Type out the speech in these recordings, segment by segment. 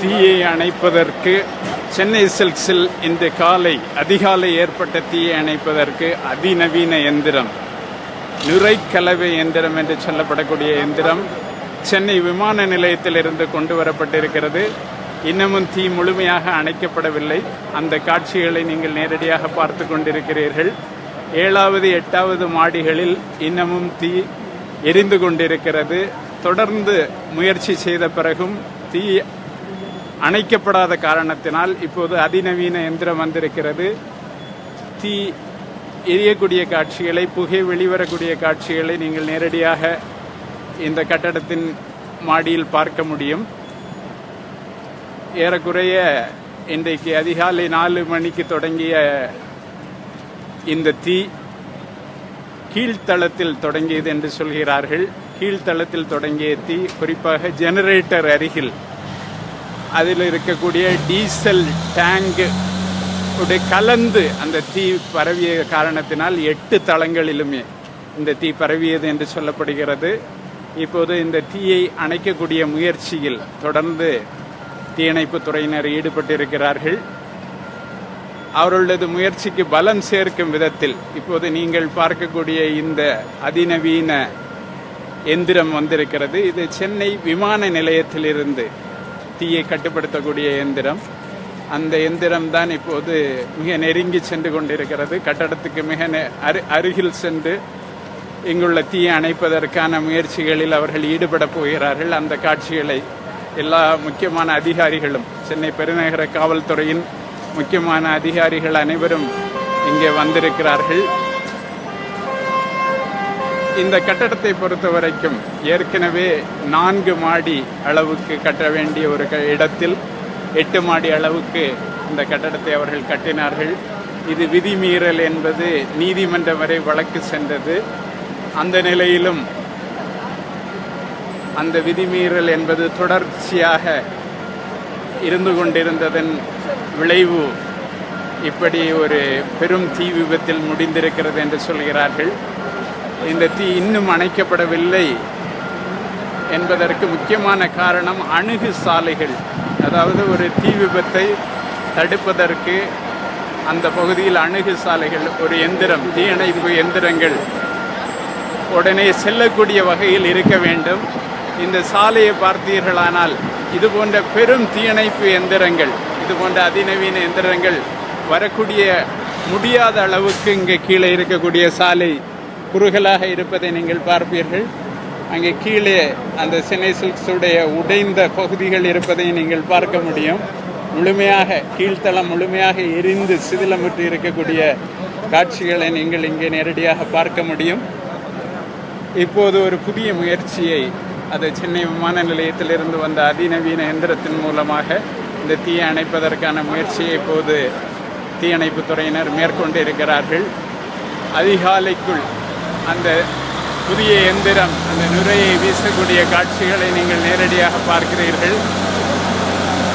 தீயை அணைப்பதற்கு சென்னை சில்க்ஸில் இந்த காலை அதிகாலை ஏற்பட்ட தீயை அணைப்பதற்கு அதிநவீன எந்திரம். நுரைக்கலவை எந்திரம் என்று சொல்லப்படக்கூடிய எந்திரம் சென்னை விமான நிலையத்திலிருந்து கொண்டு வரப்பட்டிருக்கிறது. இன்னமும் தீ முழுமையாக அணைக்கப்படவில்லை. அந்த காட்சிகளை நீங்கள் நேரடியாக பார்த்து கொண்டிருக்கிறீர்கள். ஏழாவது எட்டாவது மாடிகளில் இன்னமும் தீ எரிந்து கொண்டிருக்கிறது. தொடர்ந்து முயற்சி செய்த பிறகும் தீ அணைக்கப்படாத காரணத்தினால் இப்போது அதிநவீன எந்திரம் வந்திருக்கிறது. தீ எரியக்கூடிய காட்சிகளை புகை வெளிவரக்கூடிய காட்சிகளை நீங்கள் நேரடியாக இந்த கட்டடத்தின் மாடியில் பார்க்க முடியும். ஏறக்குறைய இன்றைக்கு அதிகாலை நாலு மணிக்கு தொடங்கிய இந்த தீ கீழ்த்தளத்தில் தொடங்கியது என்று சொல்கிறார்கள். கீழ்த்தளத்தில் தொடங்கிய தீ குறிப்பாக ஜெனரேட்டர் அருகில் அதில் இருக்கக்கூடிய டீசல் டேங்கு உடைய கலந்து அந்த தீ பரவிய காரணத்தினால் எட்டு தளங்களிலுமே இந்த தீ பரவியது என்று சொல்லப்படுகிறது. இப்போது இந்த தீயை அணைக்கக்கூடிய முயற்சியில் தொடர்ந்து தீயணைப்பு துறையினர் ஈடுபட்டிருக்கிறார்கள். அவர்களது முயற்சிக்கு பலம் சேர்க்கும் விதத்தில் இப்போது நீங்கள் பார்க்கக்கூடிய இந்த அதிநவீன எந்திரம் வந்திருக்கிறது. இது சென்னை விமான நிலையத்திலிருந்து தீயை கட்டுப்படுத்தக்கூடிய எந்திரம். அந்த எந்திரம் தான் இப்போது மிக நெருங்கி சென்று கொண்டிருக்கிறது. கட்டடத்துக்கு மிக நெ- அரு- அருகில் சென்று இங்குள்ள தீயை அணைப்பதற்கான முயற்சிகளில் அவர்கள் ஈடுபட போகிறார்கள். அந்த காட்சிகளை எல்லா முக்கியமான அதிகாரிகளும் சென்னை பெருநகர காவல்துறையின் முக்கியமான அதிகாரிகள் அனைவரும் இங்கே வந்திருக்கிறார்கள். இந்த கட்டடத்தை பொறுத்த வரைக்கும் ஏற்கனவே நான்கு மாடி அளவுக்கு கட்ட வேண்டிய ஒரு க- இடத்தில் எட்டு மாடி அளவுக்கு இந்த கட்டடத்தை அவர்கள் கட்டினார்கள். இது விதிமீறல் என்பது நீதிமன்றம் வரை வழக்கு சென்றது. அந்த நிலையிலும் அந்த விதிமீறல் என்பது தொடர்ச்சியாக இருந்து கொண்டிருந்ததன் விளைவு இப்படி ஒரு பெரும் தீ விபத்தில் முடிந்திருக்கிறது என்று சொல்கிறார்கள். இந்த தீ இன்னும் அணைக்கப்படவில்லை என்பதற்கு முக்கியமான காரணம் அணுகு சாலைகள். அதாவது ஒரு தீ விபத்தை தடுப்பதற்கு அந்த பகுதியில் அணுகு சாலைகள் ஒரு எந்திரம் தீயணைப்பு எந்திரங்கள் உடனே செல்லக்கூடிய வகையில் இருக்க வேண்டும். இந்த சாலையை பார்த்தீர்களானால் இது போன்ற பெரும் தீயணைப்பு எந்திரங்கள் இது போன்ற அதிநவீன எந்திரங்கள் வரக்கூடிய முடியாத அளவுக்கு இங்கே கீழே இருக்கக்கூடிய சாலை குறுகலாக இருப்பதை நீங்கள் பார்ப்பீர்கள். அங்கே கீழே அந்த சென்னை சில்க்ஸுடைய உடைந்த பகுதிகள் இருப்பதை நீங்கள் பார்க்க முடியும். முழுமையாக கீழ்த்தளம் முழுமையாக எரிந்து சிதிலமிட்டு இருக்கக்கூடிய காட்சிகளை நீங்கள் இங்கே நேரடியாக பார்க்க முடியும். இப்போது ஒரு புதிய முயற்சியை அது சென்னை விமான நிலையத்திலிருந்து வந்த அதிநவீன எந்திரத்தின் மூலமாக இந்த தீயை அணைப்பதற்கான முயற்சியை இப்போது தீயணைப்பு துறையினர் மேற்கொண்டிருக்கிறார்கள். அதிகாலைக்குள் அந்த புதிய எந்திரம் அந்த நுரையை வீசக்கூடிய காட்சிகளை நீங்கள் நேரடியாக பார்க்கிறீர்கள்.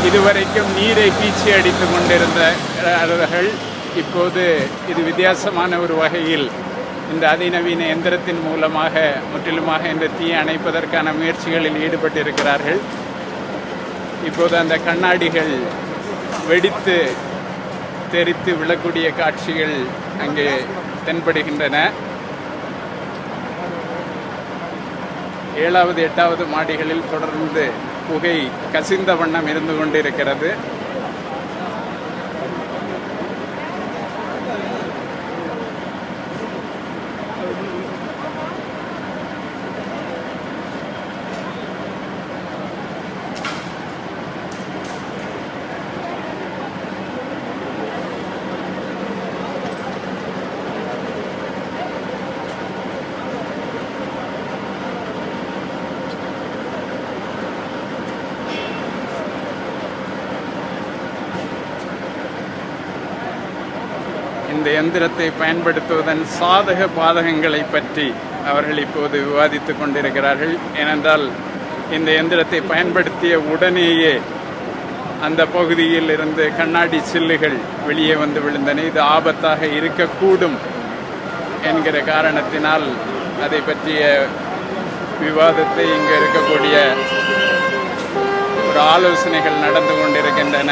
இதுவரைக்கும் நீரை பீச்சி அடித்து கொண்டிருந்தவர்கள் இப்போது இது வித்தியாசமான ஒரு வகையில் இந்த அதிநவீன எந்திரத்தின் மூலமாக முற்றிலுமாக இந்த தீயை அணைப்பதற்கான முயற்சிகளில் ஈடுபட்டிருக்கிறார்கள். இப்போது அந்த கண்ணாடிகள் வெடித்து தெரித்து விழக்கூடிய காட்சிகள் அங்கே தென்படுகின்றன. ஏழாவது எட்டாவது மாடிகளில் தொடர்ந்து புகை கசிந்த வண்ணம் இருந்து கொண்டிருக்கிறது. இந்த எந்திரத்தை பயன்படுத்துவதன் சாதக பாதகங்களை பற்றி அவர்கள் இப்போது விவாதித்துக் கொண்டிருக்கிறார்கள். ஏனென்றால் இந்த எந்திரத்தை பயன்படுத்திய உடனேயே அந்த பகுதியில் இருந்து கண்ணாடி சில்லுகள் வெளியே வந்து விழுந்தன. இது ஆபத்தாக இருக்கக்கூடும் என்கிற காரணத்தினால் அதை பற்றிய விவாதத்தை இங்கு இருக்கக்கூடிய ஒரு ஆலோசனைகள் நடந்து கொண்டிருக்கின்றன.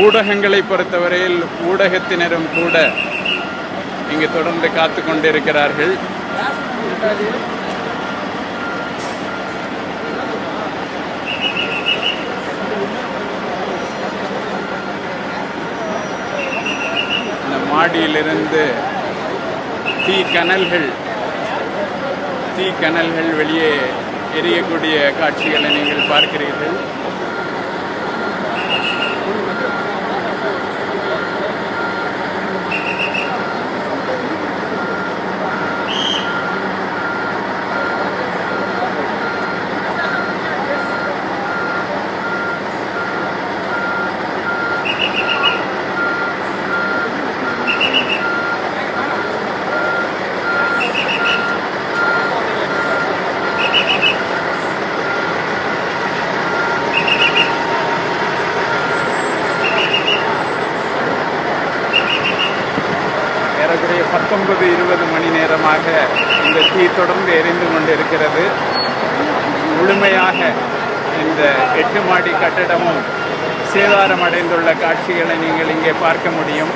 ஊடகங்களை பொறுத்தவரையில் ஊடகத்தினரும் கூட இங்கு தொடர்ந்து காத்து கொண்டிருக்கிறார்கள். இந்த மாடியிலிருந்து தீ கனல்கள் தீ கனல்கள் வெளியே எரியக்கூடிய காட்சிகளை நீங்கள் பார்க்கிறீர்கள் ஏறக்குறைய பத்தொன்பது இருபது மணி நேரமாக இந்த தீ தொடர்ந்து எரிந்து கொண்டிருக்கிறது முழுமையாக இந்த எட்டு மாடி கட்டடமும் சேதாரம் அடைந்துள்ள காட்சிகளை நீங்கள் இங்கே பார்க்க முடியும்.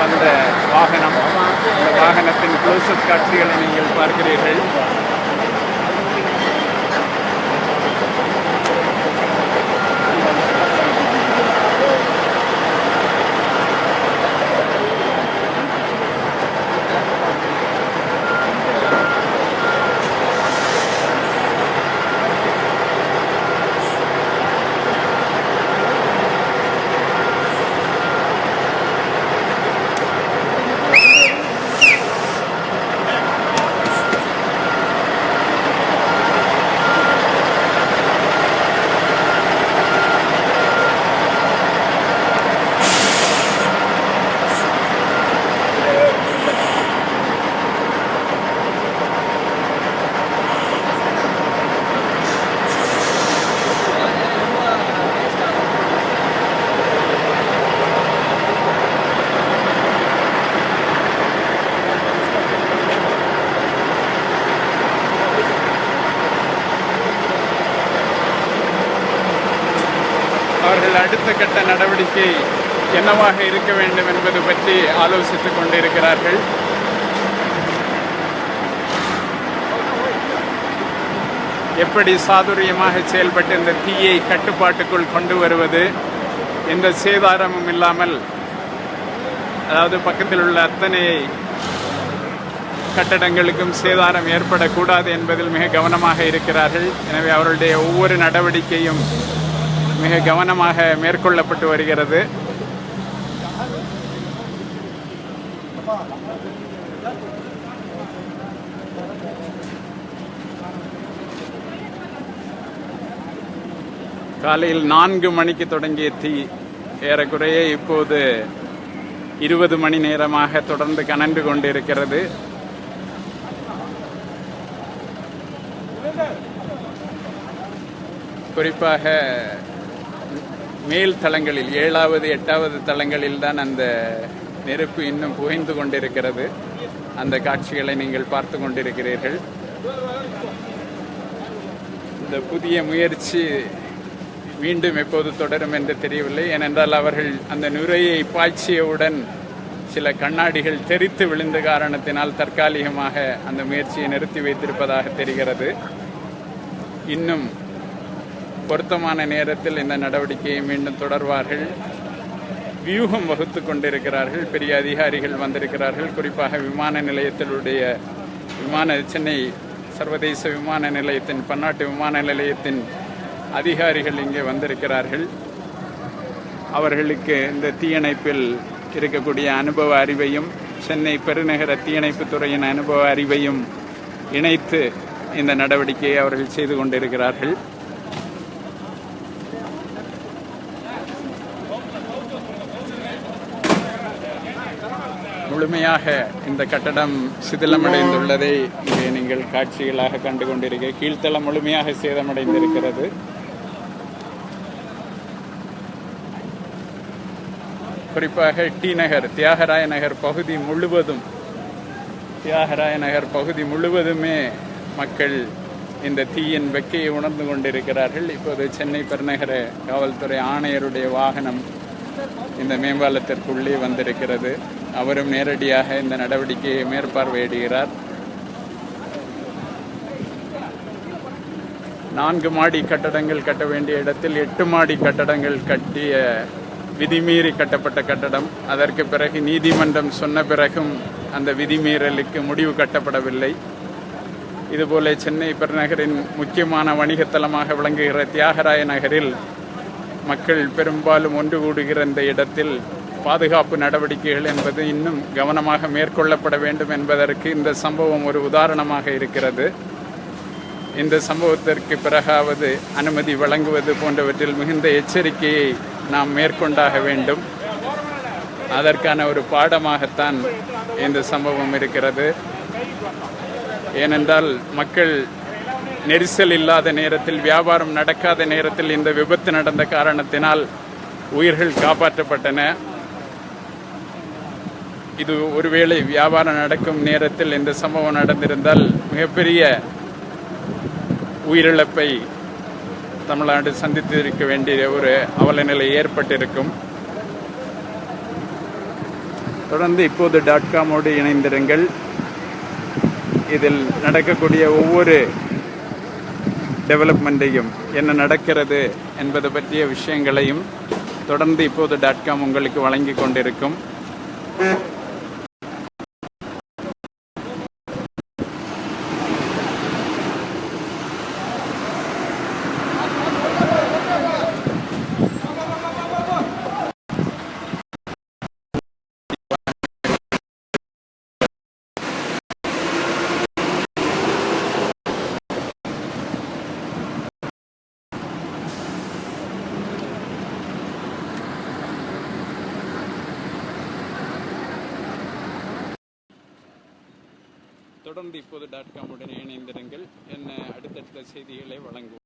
வந்த வாகனம். இந்த வாகனத்தின் க்ளோசப் காட்சிகளை நீங்கள் பார்க்கிறீர்கள் அவர்கள் அடுத்த கட்ட நடவடிக்கை என்னவாக இருக்க வேண்டும் என்பது பற்றி ஆலோசித்துக் கொண்டிருக்கிறார்கள். எப்படி சாதுரியமாக செயல்பட்டு இந்த தீயை கட்டுப்பாட்டுக்குள் கொண்டு வருவது? எந்த சேதாரமும் இல்லாமல் அதாவது பக்கத்தில் உள்ள அத்தனை கட்டடங்களுக்கும் சேதாரம் ஏற்படக்கூடாது என்பதில் மிக கவனமாக இருக்கிறார்கள். எனவே அவர்களுடைய ஒவ்வொரு நடவடிக்கையும் மிக கவனமாக மேற்கொள்ளப்பட்டு வருகிறது. காலையில் நான்கு மணிக்கு தொடங்கிய தீ ஏறக்குறைய இப்போது இருபது மணி நேரமாக தொடர்ந்து கனண்டு கொண்டிருக்கிறது. குறிப்பாக மேல் தளங்களில் ஏழாவது எட்டாவது தளங்களில் தான் அந்த நெருப்பு இன்னும் புகைந்து கொண்டிருக்கிறது. அந்த காட்சிகளை நீங்கள் பார்த்து கொண்டிருக்கிறீர்கள். இந்த புதிய முயற்சி மீண்டும் எப்போது தொடரும் என்று தெரியவில்லை. ஏனென்றால் அவர்கள் அந்த நுரையை பாய்ச்சியவுடன் சில கண்ணாடிகள் தெரித்து விழுந்த காரணத்தினால் தற்காலிகமாக அந்த முயற்சியை நிறுத்தி வைத்திருப்பதாக தெரிகிறது. இன்னும் பொருத்தமான நேரத்தில் இந்த நடவடிக்கையை மீண்டும் தொடர்வார்கள். வியூகம் வகுத்து கொண்டிருக்கிறார்கள். பெரிய அதிகாரிகள் வந்திருக்கிறார்கள். குறிப்பாக விமான நிலையத்தினுடைய விமான சென்னை சர்வதேச விமான நிலையத்தின் பன்னாட்டு விமான நிலையத்தின் அதிகாரிகள் இங்கே வந்திருக்கிறார்கள். அவர்களுக்கு இந்த தீயணைப்பில் இருக்கக்கூடிய அனுபவ அறிவையும் சென்னை பெருநகர தீயணைப்பு துறையின் அனுபவ அறிவையும் இணைத்து இந்த நடவடிக்கையை அவர்கள் செய்து கொண்டிருக்கிறார்கள். முழுமையாக இந்த கட்டடம் சிதிலமடைந்துள்ளதை இங்கே நீங்கள் காட்சிகளாக கண்டு கொண்டிருக்க கீழ்த்தளம் முழுமையாக சேதமடைந்திருக்கிறது. குறிப்பாக டி நகர் தியாகராய நகர் பகுதி முழுவதும் தியாகராய நகர் பகுதி முழுவதுமே மக்கள் இந்த தீயின் வெக்கையை உணர்ந்து கொண்டிருக்கிறார்கள். இப்போது சென்னை பெருநகர காவல்துறை ஆணையருடைய வாகனம் இந்த மேம்பாலத்திற்குள்ளே வந்திருக்கிறது. அவரும் நேரடியாக இந்த நடவடிக்கையை மேற்பார்வையிடுகிறார். நான்கு மாடி கட்டடங்கள் கட்ட வேண்டிய இடத்தில் எட்டு மாடி கட்டடங்கள் கட்டிய விதிமீறி கட்டப்பட்ட கட்டடம். அதற்கு பிறகு நீதிமன்றம் சொன்ன பிறகும் அந்த விதிமீறலுக்கு முடிவு கட்டப்படவில்லை. இதுபோல சென்னை பெருநகரின் முக்கியமான வணிகத்தலமாக விளங்குகிற தியாகராய நகரில் மக்கள் பெரும்பாலும் ஒன்று கூடுகிற இந்த இடத்தில் பாதுகாப்பு நடவடிக்கைகள் என்பது இன்னும் கவனமாக மேற்கொள்ளப்பட வேண்டும் என்பதற்கு இந்த சம்பவம் ஒரு உதாரணமாக இருக்கிறது. இந்த சம்பவத்திற்கு பிறகாவது அனுமதி வழங்குவது போன்றவற்றில் மிகுந்த எச்சரிக்கையை நாம் மேற்கொண்டாக வேண்டும். அதற்கான ஒரு பாடமாகத்தான் இந்த சம்பவம் இருக்கிறது. ஏனென்றால் மக்கள் நெரிசல் இல்லாத நேரத்தில் வியாபாரம் நடக்காத நேரத்தில் இந்த விபத்து நடந்த காரணத்தினால் உயிர்கள் காப்பாற்றப்பட்டன. இது ஒருவேளை வியாபாரம் நடக்கும் நேரத்தில் இந்த சம்பவம் நடந்திருந்தால் மிகப்பெரிய உயிரிழப்பை தமிழ்நாடு சந்தித்திருக்க வேண்டிய ஒரு அவல நிலை ஏற்பட்டிருக்கும். தொடர்ந்து இப்போது டாட் காமோடு இணைந்திருங்கள். இதில் நடக்கக்கூடிய ஒவ்வொரு டெவலப்மெண்ட்டையும் என்ன நடக்கிறது என்பது பற்றிய விஷயங்களையும் தொடர்ந்து இப்போது டாட் காம் உங்களுக்கு வழங்கி கொண்டிருக்கும். தொடர்ந்து இப்போது டாட் காம் உடன் இணைந்திருங்கள். என்ன அடுத்தடுத்த செய்திகளை வழங்குவோம்.